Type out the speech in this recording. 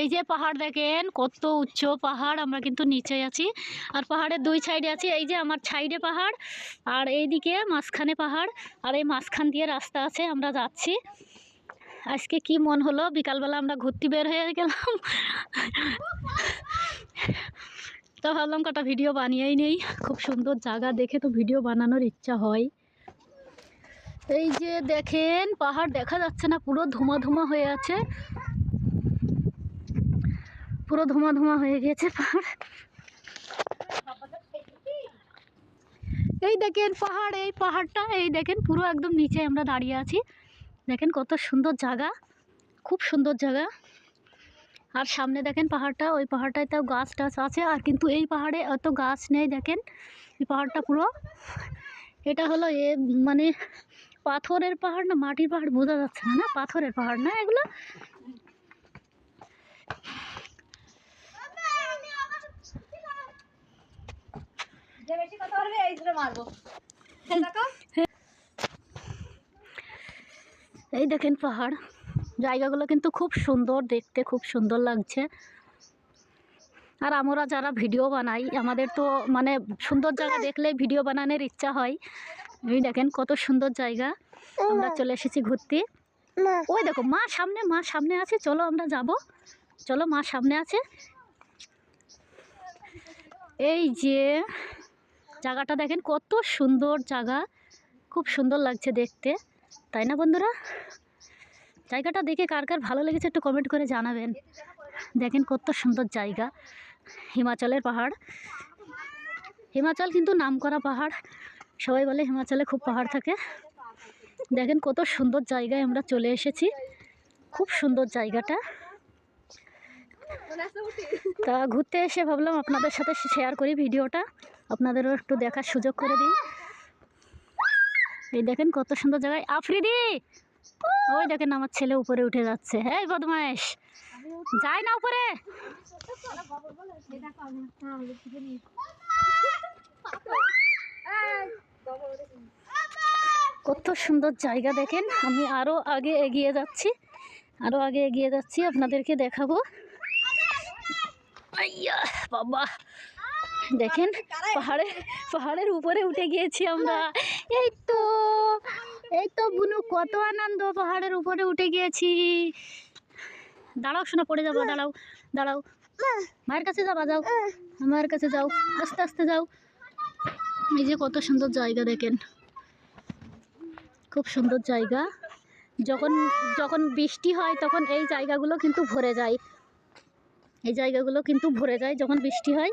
এই যে পাহাড় দেখেন, কত উচ্চ পাহাড়, আমরা কিন্তু নিচে আছি। আর পাহাড়ের দুই সাইডে আছি, এই যে আমার সাইডে পাহাড়, আর এইদিকে মাঝখানে পাহাড়, আর এই মাঝখান দিয়ে রাস্তা আছে, আমরা যাচ্ছি। আজকে কি মন হলো? বিকালবেলা আমরা ঘুরতে বের হয়ে গেলাম। তো ভাবলাম কটা ভিডিও বানিয়েই নেই। খুব সুন্দর জায়গা দেখে তো ভিডিও বানানোর ইচ্ছা হয়। এই যে দেখেন, পাহাড় দেখা যাচ্ছে না, পুরো ধুমা ধুমা হয়ে আছে। পুরো ধোঁয়া ধোঁয়া হয়ে গেছে পাহাড়। এই দেখেন পাহাড়, এই পাহাড়টা, এই দেখেন পুরো একদম নিচে আমরা দাঁড়িয়ে আছি। দেখেন কত সুন্দর জায়গা, খুব সুন্দর জায়গা। আর সামনে দেখেন পাহাড়টা, ওই পাহাড়টায় তো গাছ টাছ আছে, আর কিন্তু এই পাহাড়ে অত গাছ নেই, দেখেন। এই পাহাড়টা পুরো, এটা হলো এ মানে পাথরের পাহাড় না মাটির পাহাড় বোঝা যাচ্ছে না না? পাথরের পাহাড় না এগুলো? এই এই দেখেন পাহাড়। জায়গাগুলো কিন্তু খুব সুন্দর, দেখতে খুব সুন্দর লাগছে। আর আমরা যারা ভিডিও বানাই, আমাদের তো মানে সুন্দর জায়গা দেখলে ভিডিও বানানোর ইচ্ছা হয়। এই দেখেন কত সুন্দর জায়গা। আমরা চলে এসেছি ঘুরতে। ওই দেখো, মা সামনে মা সামনে আছে। চলো আমরা যাব। চলো মা সামনে আছে। এই যে জায়গাটা দেখেন কত সুন্দর জায়গা। খুব সুন্দর লাগছে দেখতে। তাই না বন্ধুরা? জায়গাটা দেখে কার কার ভালো লেগেছে একটু কমেন্ট করে জানাবেন। দেখেন কত সুন্দর জায়গা। হিমাচলের পাহাড়। হিমাচল কিন্তু নামকরা পাহাড়। সবাই বলে হিমাচলে খুব পাহাড় থাকে। দেখেন কত সুন্দর জায়গায় আমরা চলে এসেছি। খুব সুন্দর জায়গাটা। তা ঘুরতে এসে ভাবলাম আপনাদের সাথে শেয়ার করি ভিডিওটা। আপনাদেরও একটু দেখার সুযোগ করে দিই এই দেখেন কত সুন্দর জায়গায়। আফ্রিদি! ওই দেখেন আমার ছেলে উপরে উঠে যাচ্ছে। এই বদমায়েশ যায় না উপরে! কত সুন্দর জায়গা দেখেন। আমি আরও আগে এগিয়ে যাচ্ছি। আরও আগে এগিয়ে যাচ্ছি। আপনাদেরকে দেখাবো। আইয়া, বাবা! দেখেন পাহাড়ে পাহাড়ের উপরে উঠে গিয়েছি আমরা। এই তো এই তো বুনু কত আনন্দ পাহাড়ের উপরে উঠে গিয়েছি। দাঁড়াও শোনা পড়ে যাব দাঁড়াও দাঁড়াও। মায়ের কাছে যাবা যাও। মায়ের কাছে যাও আস্তে আস্তে যাও। এই যে কত সুন্দর জায়গা দেখেন। খুব সুন্দর জায়গা। যখন যখন বৃষ্টি হয় তখন এই জায়গাগুলো কিন্তু ভরে যায়। এই জায়গাগুলো কিন্তু ভরে যায় যখন বৃষ্টি হয়।